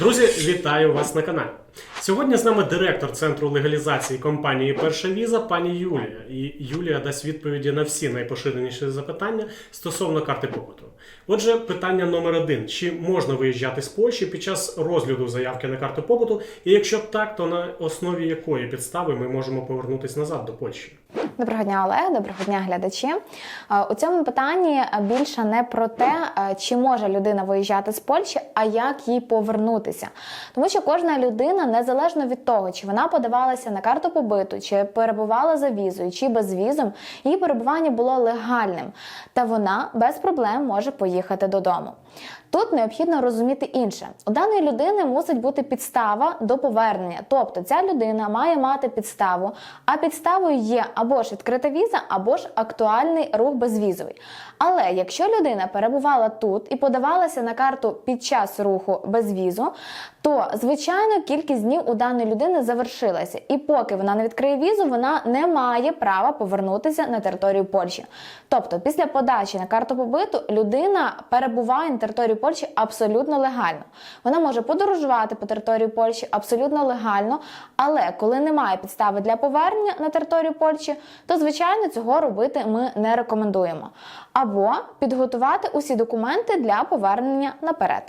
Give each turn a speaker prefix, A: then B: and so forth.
A: Друзі, вітаю вас на каналі. Сьогодні з нами директор центру легалізації компанії Перша віза пані Юлія. І Юлія дасть відповіді на всі найпоширеніші запитання стосовно карти побуту. Отже, питання номер один: чи можна виїжджати з Польщі під час розгляду заявки на карту побуту? І якщо так, то на основі якої підстави ми можемо повернутися назад до Польщі?
B: Доброго дня, Олег, доброго дня, глядачі. Е, У цьому питанні більше не про те, е, чи може людина виїжджати з Польщі, а як їй повернутися. Тому що кожна людина, незалежно від того, чи вона подавалася на карту побиту, чи перебувала за візою, чи без візом, її перебування було легальним, та вона без проблем може поїхати додому. Тут необхідно розуміти інше: у даної людини мусить бути підстава до повернення. Тобто ця людина має мати підставу, а підставою є або ж відкрита віза, або ж актуальний рух безвізовий. Але якщо людина перебувала тут і подавалася на карту під час руху без візу, то звичайно кількість днів у даної людини завершилася, і поки вона не відкриє візу, вона не має права повернутися на територію Польщі. Тобто, після подачі на карту побиту людина перебуває на території Польщі абсолютно легально. Вона може подорожувати по території Польщі абсолютно легально, але коли немає підстави для повернення на територію Польщі, то звичайно цього робити ми не рекомендуємо. Або підготувати усі документи для повернення наперед.